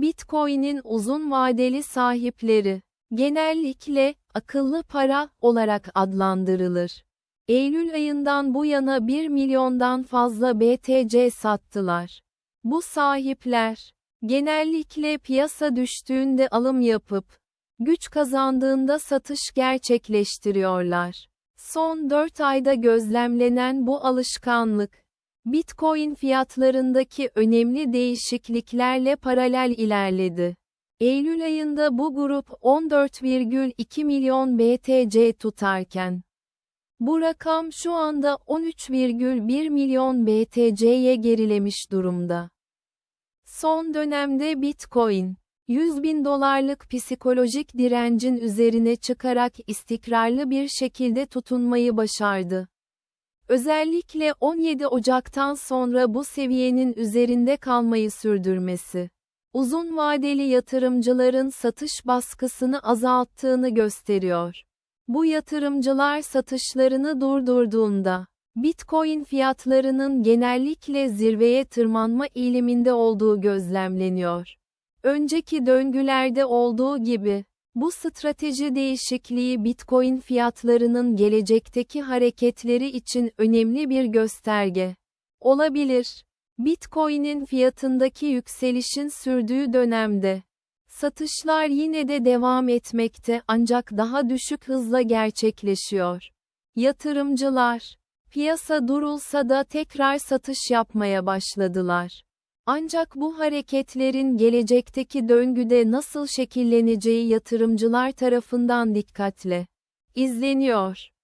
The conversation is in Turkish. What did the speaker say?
Bitcoin'in uzun vadeli sahipleri genellikle akıllı para olarak adlandırılır. Eylül ayından bu yana 1 milyondan fazla BTC sattılar. Bu sahipler genellikle piyasa düştüğünde alım yapıp güç kazandığında satış gerçekleştiriyorlar. Son 4 ayda gözlemlenen bu alışkanlık Bitcoin fiyatlarındaki önemli değişikliklerle paralel ilerledi. Eylül ayında bu grup 14,2 milyon BTC tutarken, bu rakam şu anda 13,1 milyon BTC'ye gerilemiş durumda. Son dönemde Bitcoin, 100 bin dolarlık psikolojik direncin üzerine çıkarak istikrarlı bir şekilde tutunmayı başardı. Özellikle 17 Ocak'tan sonra bu seviyenin üzerinde kalmayı sürdürmesi, uzun vadeli yatırımcıların satış baskısını azalttığını gösteriyor. Bu yatırımcılar satışlarını durdurduğunda, Bitcoin fiyatlarının genellikle zirveye tırmanma eğiliminde olduğu gözlemleniyor. Önceki döngülerde olduğu gibi, bu strateji değişikliği Bitcoin fiyatlarının gelecekteki hareketleri için önemli bir gösterge olabilir. Bitcoin'in fiyatındaki yükselişin sürdüğü dönemde satışlar yine de devam etmekte ancak daha düşük hızla gerçekleşiyor. Yatırımcılar piyasa durulsa da tekrar satış yapmaya başladılar. Ancak bu hareketlerin gelecekteki döngüde nasıl şekilleneceği yatırımcılar tarafından dikkatle izleniyor.